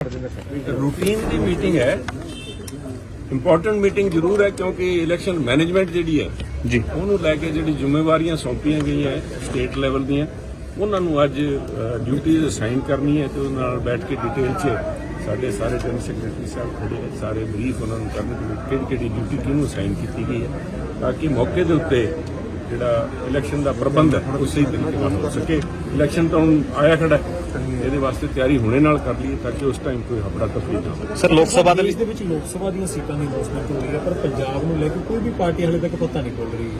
Routine ਦੀ meeting ਹੈ। Important meeting ਜ਼ਰੂਰ ਹੈ ਕਿਉਂਕਿ ਇਲੈਕਸ਼ਨ ਮੈਨੇਜਮੈਂਟ ਜਿਹੜੀ ਹੈ ਜੀ। ਉਹਨੂੰ ਲੈ ਕੇ ਜਿਹੜੀ ਜ਼ਿੰਮੇਵਾਰੀਆਂ ਸੌਂਪੀਆਂ ਗਈਆਂ ਸਟੇਟ ਲੈਵਲ ਦੀਆਂ ਉਹਨਾਂ ਨੂੰ ਅੱਜ ਡਿਊਟੀਜ਼ ਅਸਾਈਨ ਕਰਨੀ ਹੈ ਤੇ ਉਹਨਾਂ ਨਾਲ ਬੈਠ ਕੇ ਡਿਟੇਲ 'ਚ ਸਾਡੇ ਸਾਰੇ ਜਨਰਲ ਸੈਕਟਰੀ ਸਾਹਿਬ ਖੜੇ ਸਾਰੇ ਬਰੀਫ ਉਹਨਾਂ ਨੂੰ ਕਰਨ ਕਿ ਕਿਹੜੀ ਕਿਹੜੀ ਡਿਊਟੀ ਕਿਹਨੂੰ ਅਸਾਈਨ ਕੀਤੀ ਗਈ ਹੈ ਤਾਂ ਕਿ ਮੌਕੇ ਦੇ ਉੱਤੇ ਜਿਹੜਾ ਇਲੈਕਸ਼ਨ ਦਾ ਪ੍ਰਬੰਧ ਹੈ ਉਹ ਸਹੀ ਤਰੀਕੇ ਨਾਲ ਹੋ ਸਕੇ। ਇਲੈਕਸ਼ਨ ਤਾਂ ਹੁਣ ਆਇਆ ਖੜਾ ਹੈ। ਇਹਦੇ ਵਾਸਤੇ ਤਿਆਰੀ ਹੁਣੇ ਨਾਲ ਕਰ ਲਈਏ ਤਾਂ ਕਿ ਉਸ ਟਾਈਮ ਕੋਈ ਹਫੜਾ ਤਫੜੀ ਨਾ ਹੋਵੇ। ਸਰ ਲੋਕ ਸਭਾ ਦੇ ਦੇ ਵਿੱਚ ਲੋਕ ਸਭਾ ਦੀਆਂ ਸੀਟਾਂ ਦੀ ਅਨਾਉਂਸਮੈਂਟ ਹੋ ਰਹੀ ਹੈ ਪਰ ਪੰਜਾਬ ਨੂੰ ਲੈ ਕੇ ਕੋਈ ਵੀ ਪਾਰਟੀ ਹਾਲੇ ਤੱਕ ਪਤਾ ਨਹੀਂ ਖੁੱਲ ਰਹੀ।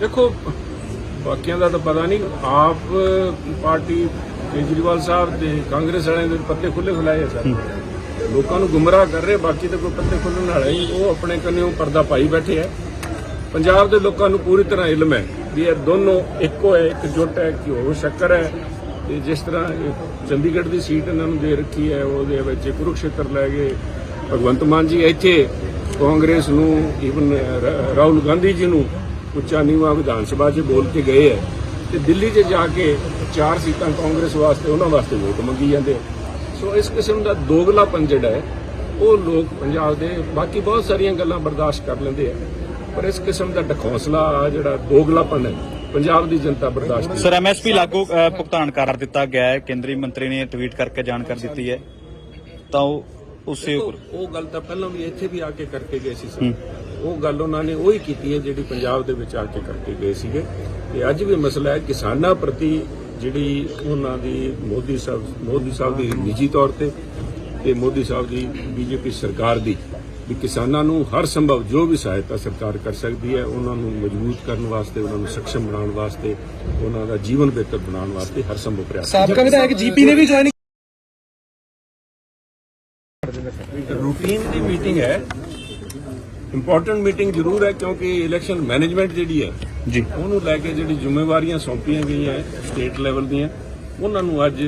ਦੇਖੋ ਬਾਕੀਆਂ ਦਾ ਤਾਂ ਪਤਾ ਨਹੀਂ ਆਪ ਪਾਰਟੀ ਕੇਜਰੀਵਾਲ ਸਾਹਿਬ ਤੇ ਕਾਂਗਰਸ ਵਾਲਿਆਂ ਦੇ ਪੱਤੇ ਖੁੱਲੇ ਖੁਲਾਏ ਆ ਸਰ। ਲੋਕਾਂ ਨੂੰ ਗੁੰਮਰਾਹ ਕਰ ਰਹੇ ਬਾਕੀ ਤਾਂ ਕੋਈ ਪੱਤੇ ਖੁੱਲਣ ਵਾਲੇ ਹੀ ਉਹ ਆਪਣੇ ਕੰਨਿਓ ਪਰਦਾ ਪਾਈ ਬੈਠੇ ਆ। ਪੰਜਾਬ ਦੇ ਲੋਕਾਂ ਨੂੰ ਪੂਰੀ ਤਰ੍ਹਾਂ ਇਲਮ ਹੈ ਵੀ ਇਹ ਦੋਨੋਂ ਇੱਕੋ ਹੈ, ਇੱਕ ਜੁੱਟ ਹੈ ਕਿ ਉਹ ਸ਼ੱਕਰ ਹੈ। ਤੇ ਜਿਸ ਤਰ੍ਹਾਂ ਚੰਡੀਗੜ੍ਹ ਦੀ ਸੀਟ ਇਹਨਾਂ ਨੂੰ ਦੇ ਰੱਖੀ ਹੈ, ਉਹਦੇ ਵਿੱਚ ਕੁਰੂਕਸ਼ੇਤਰ ਲੈ ਗਏ ਭਗਵੰਤ ਮਾਨ ਜੀ। ਇੱਥੇ ਕਾਂਗਰਸ ਨੂੰ ਈਵਨ ਰਾਹੁਲ ਗਾਂਧੀ ਜੀ ਨੂੰ ਉੱਚਾ ਨੀਵਾਂ ਵਿਧਾਨ ਸਭਾ 'ਚ ਬੋਲ ਕੇ ਗਏ ਹੈ। ਤੇ ਦਿੱਲੀ 'ਚ ਜਾ ਕੇ ਚਾਰ ਸੀਟਾਂ ਕਾਂਗਰਸ ਵਾਸਤੇ, ਉਹਨਾਂ ਵਾਸਤੇ ਵੋਟ ਮੰਗੀ ਜਾਂਦੇ ਸੋ ਇਸ ਕਿਸਮ ਦਾ ਦੋਗਲਾਪਨ ਜਿਹੜਾ ਹੈ। ਉਹ ਲੋਕ ਪੰਜਾਬ ਦੇ ਬਾਕੀ ਬਹੁਤ ਸਾਰੀਆਂ ਗੱਲਾਂ ਬਰਦਾਸ਼ਤ ਕਰ ਲੈਂਦੇ ਆ ਪਰ ਇਸ ਕਿਸਮ ਦਾ ਡਖੌਸਲਾ ਜਿਹੜਾ ਦੋਗਲਾਪਨ ਹੈ ਪੰਜਾਬ ਦੀ ਜਨਤਾ ਬਰਦਾਸ਼ਤ ਨਹੀਂ। ਸਰ ਐਮਐਸਪੀ ਲਾਗੂ ਅ, ਭੁਗਤਾਨ ਕਰ ਦਿੱਤਾ ਗਿਆ ਹੈ। ਕੇਂਦਰੀ ਮੰਤਰੀ ਨੇ ਟਵੀਟ ਕਰਕੇ ਜਾਣਕਾਰੀ ਦਿੱਤੀ ਹੈ। ਤਾਂ ਉਹ ਉਸੇ ਉੱਪਰ। ਉਹ ਗੱਲ ਤਾਂ ਪਹਿਲਾਂ ਵੀ ਇੱਥੇ ਵੀ ਆ ਕੇ ਕਰਕੇ ਗਏ ਸੀ ਸਰ। ਉਹ ਗੱਲ ਉਹਨਾਂ ਨੇ ਉਹੀ ਕੀਤੀ ਹੈ ਜਿਹੜੀ ਪੰਜਾਬ ਦੇ ਵਿੱਚ ਆ ਕੇ ਕਰਕੇ ਗਏ ਸੀਗੇ। ਤੇ ਅੱਜ ਵੀ ਮਸਲਾ ਹੈ ਕਿਸਾਨਾਂ ਪ੍ਰਤੀ ਜਿਹੜੀ ਉਹਨਾਂ ਦੀ ਮੋਦੀ ਸਾਹਿਬ ਮੋਦੀ ਸਾਹਿਬ ਦੀ ਨਿੱਜੀ ਤੌਰ ਤੇ ਤੇ ਮੋਦੀ ਸਾਹਿਬ ਦੀ ਬੀਜੇਪੀ ਸਰਕਾਰ ਦੀ। ਵੀ ਕਿਸਾਨਾਂ ਨੂੰ ਹਰ ਸੰਭਵ ਜੋ ਵੀ ਸਹਾਇਤਾ ਸਰਕਾਰ ਕਰ ਸਕਦੀ ਹੈ ਉਹਨਾਂ ਨੂੰ ਮਜ਼ਬੂਤ ਕਰਨ ਵਾਸਤੇ ਉਹਨਾਂ ਨੂੰ ਸક્ષਮ ਬਣਾਉਣ ਵਾਸਤੇ ਉਹਨਾਂ ਦਾ ਜੀਵਨ ਬਿਹਤਰ ਬਣਾਉਣ ਵਾਸਤੇ ਹਰ ਸੰਭਵ ਪ੍ਰਯਾਸ ਸਾਬਕਾ ਵਿਧਾਇਕ ਜੀਪੀ ਨੇ ਵੀ ਜੁਆਇਨ ਰੂਟੀਨ ਦੀ ਮੀਟਿੰਗ ਹੈ। ਇੰਪੋਰਟੈਂਟ ਮੀਟਿੰਗ ਜ਼ਰੂਰ ਹੈ ਕਿਉਂਕਿ ਇਲੈਕਸ਼ਨ ਮੈਨੇਜਮੈਂਟ ਜਿਹੜੀ ਹੈ ਜੀ। ਉਹਨੂੰ ਲੈ ਕੇ ਜਿਹੜੀ ਜ਼ਿੰਮੇਵਾਰੀਆਂ ਸੌਂਪੀਆਂ ਗਈਆਂ ਸਟੇਟ ਲੈਵਲ ਦੀਆਂ ਉਹਨਾਂ ਨੂੰ ਅੱਜ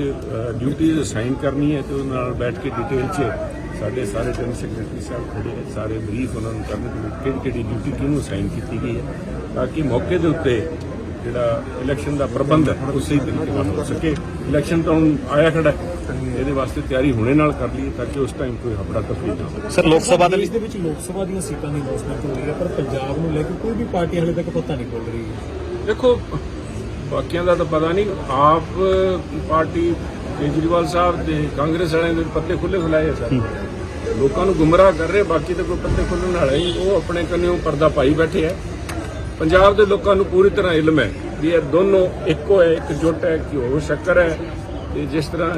ਡਿਊਟੀਜ਼ ਅਸਾਈਨ ਕਰਨੀ ਹੈ ਤੇ ਉਹਨਾਂ ਨਾਲ ਬੈਠ ਕੇ ਡਿਟੇਲ 'ਚ ਸਾਡੇ ਸਾਰੇ ਜਨਰਲ ਸੈਕਟਰੀ ਸਾਹਿਬ ਖੜੇ ਹੈ ਸਾਰੇ ਬਰੀਫ ਉਹਨਾਂ ਨੂੰ ਕਰਨ ਕਿ ਕਿਹੜੀ ਕਿਹੜੀ ਡਿਊਟੀ ਕਿਹਨੂੰ ਅਸਾਈਨ ਕੀਤੀ ਗਈ ਹੈ ਤਾਂ ਕਿ ਮੌਕੇ ਦੇ ਉੱਤੇ ਜਿਹੜਾ ਇਲੈਕਸ਼ਨ ਦਾ ਪ੍ਰਬੰਧ ਹੈ ਉਹ ਸਹੀ ਤਰੀਕੇ ਨਾਲ ਹੋ ਸਕੇ। ਇਲੈਕਸ਼ਨ ਤਾਂ ਹੁਣ ਆਇਆ ਖੜਾ ਹੈ। ਇਹਦੇ ਵਾਸਤੇ ਤਿਆਰੀ ਹੁਣੇ ਨਾਲ ਕਰ ਲਈਏ ਤਾਂ ਕਿ ਉਸ ਟਾਈਮ ਕੋਈ ਹਫੜਾ ਤਫੜੀ ਨਾ ਹੋਵੇ। ਸਰ ਲੋਕ ਸਭਾ ਦੇ ਦੇ ਵਿੱਚ ਲੋਕ ਸਭਾ ਦੀਆਂ ਸੀਟਾਂ ਦੀ ਅਨਾਉਂਸਮੈਂਟ ਹੋ ਰਹੀ ਹੈ ਪਰ ਪੰਜਾਬ ਨੂੰ ਲੈ ਕੇ ਕੋਈ ਵੀ ਪਾਰਟੀ ਹਾਲੇ ਤੱਕ ਪਤਾ ਨਹੀਂ ਖੁੱਲ ਰਹੀ। ਦੇਖੋ ਬਾਕੀਆਂ ਦਾ ਤਾਂ ਪਤਾ ਨਹੀਂ ਆਪ ਪਾਰਟੀ ਕੇਜਰੀਵਾਲ ਸਾਹਿਬ ਤੇ ਕਾਂਗਰਸ ਵਾਲਿਆਂ ਦੇ ਪੱਤੇ ਖੁੱਲੇ ਖੁਲਾਏ ਆ ਸਰ। ਲੋਕਾਂ ਨੂੰ ਗੁੰਮਰਾਹ ਕਰ ਰਹੇ, ਬਾਕੀ ਤਾਂ ਕੋਈ ਪੱਤੇ ਖੁੱਲਣ ਵਾਲਾ ਹੀ ਉਹ ਆਪਣੇ ਕੰਨਿਓ ਪਰਦਾ ਪਾਈ ਬੈਠੇ ਆ। ਪੰਜਾਬ ਦੇ ਲੋਕਾਂ ਨੂੰ ਪੂਰੀ ਤਰ੍ਹਾਂ ਇਲਮ ਹੈ ਵੀ ਇਹ ਦੋਨੋਂ ਇੱਕੋ ਹੈ, ਇੱਕ ਜੁੱਟ ਹੈ ਕਿ ਉਹ ਸ਼ੱਕਰ ਹੈ। ਤੇ ਜਿਸ ਤਰ੍ਹਾਂ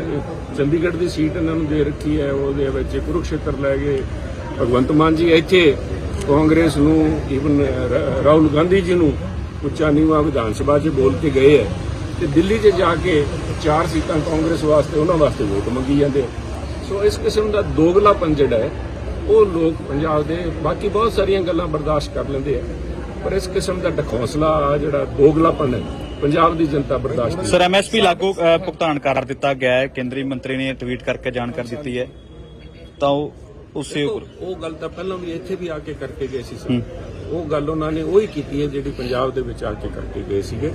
ਚੰਡੀਗੜ੍ਹ ਦੀ ਸੀਟ ਇਹਨਾਂ ਨੂੰ ਦੇ ਰੱਖੀ ਹੈ, ਉਹਦੇ ਵਿੱਚ ਕੁਰੂਕਸ਼ੇਤਰ ਲੈ ਗਏ। ਭਗਵੰਤ ਮਾਨ ਜੀ ਇੱਥੇ ਕਾਂਗਰਸ ਨੂੰ ਈਵਨ ਰਾਹੁਲ ਗਾਂਧੀ ਜੀ ਨੂੰ ਉੱਚਾ ਨੀਵਾਂ ਵਿਧਾਨ ਸਭਾ 'ਚ ਬੋਲ ਕੇ ਗਏ ਹੈ। ਤੇ ਦਿੱਲੀ 'ਚ ਜਾ ਕੇ ਚਾਰ ਸੀਟਾਂ ਕਾਂਗਰਸ ਵਾਸਤੇ, ਉਹਨਾਂ ਵਾਸਤੇ ਵੋਟ ਮੰਗੀ ਜਾਂਦੇ ਸੋ ਇਸ ਕਿਸਮ ਦਾ ਦੋਗਲਾਪਨ ਜਿਹੜਾ ਹੈ ਉਹ ਲੋਕ ਪੰਜਾਬ ਦੇ ਬਾਕੀ ਬਹੁਤ ਸਾਰੀਆਂ ਗੱਲਾਂ ਬਰਦਾਸ਼ਤ ਕਰ ਲੈਂਦੇ ਆ। ਪਰ ਇਸ ਕਿਸਮ ਦਾ ਡਖੌਸਲਾ ਜਿਹੜਾ ਦੋਗਲਾਪਨ ਹੈ ਪੰਜਾਬ ਦੀ ਜਨਤਾ ਬਰਦਾਸ਼ਤ ਨਹੀਂ। ਸਰ ਐਮਐਸਪੀ ਲਾਗੂ ਭੁਗਤਾਨ ਕਰ ਦਿੱਤਾ ਗਿਆ ਹੈ। ਕੇਂਦਰੀ ਮੰਤਰੀ ਨੇ ਟਵੀਟ ਕਰਕੇ ਜਾਣਕਾਰੀ ਦਿੱਤੀ ਹੈ। ਤਾਂ ਉਹ ਉਸੇ ਉਹ ਗੱਲ ਤਾਂ ਪਹਿਲਾਂ ਵੀ ਇੱਥੇ ਵੀ ਆ ਕੇ ਕਰਕੇ ਗਏ ਸੀ ਸਰ। ਉਹ ਗੱਲ ਉਹਨਾਂ ਨੇ ਉਹੀ ਕੀਤੀ ਹੈ ਜਿਹੜੀ ਪੰਜਾਬ ਦੇ ਵਿੱਚ ਆ ਕੇ ਕਰਕੇ ਗਏ ਸੀਗੇ।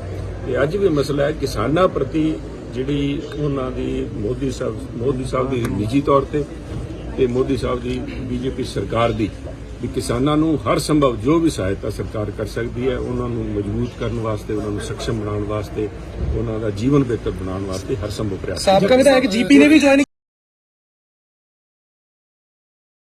ਤੇ ਅੱਜ ਵੀ ਮਸਲਾ ਹੈ ਕਿਸਾਨਾਂ ਪ੍ਰਤੀ ਜਿਹੜੀ ਉਹਨਾਂ ਦੀ ਮੋਦੀ ਸਾਹਿਬ ਮੋਦੀ ਸਾਹਿਬ ਦੀ ਨਿੱਜੀ ਤੌਰ ਤੇ ਤੇ ਮੋਦੀ ਸਾਹਿਬ ਦੀ ਬੀਜੇਪੀ ਸਰਕਾਰ ਦੀ ਵੀ ਕਿਸਾਨਾਂ ਨੂੰ ਹਰ ਸੰਭਵ ਜੋ ਵੀ ਸਹਾਇਤਾ ਸਰਕਾਰ ਕਰ ਸਕਦੀ ਹੈ ਉਹਨਾਂ ਨੂੰ ਮਜ਼ਬੂਤ ਕਰਨ ਵਾਸਤੇ ਉਹਨਾਂ ਨੂੰ ਸક્ષਮ ਬਣਾਉਣ ਵਾਸਤੇ ਉਹਨਾਂ ਦਾ ਜੀਵਨ ਬਿਹਤਰ ਬਣਾਉਣ ਵਾਸਤੇ ਹਰ ਸੰਭਵ ਪ੍ਰਯਾਸ ਸਾਬਕਾ ਵਿਧਾਇਕ ਜੀਪੀ ਨੇ ਵੀ ਜੁਆਇਨ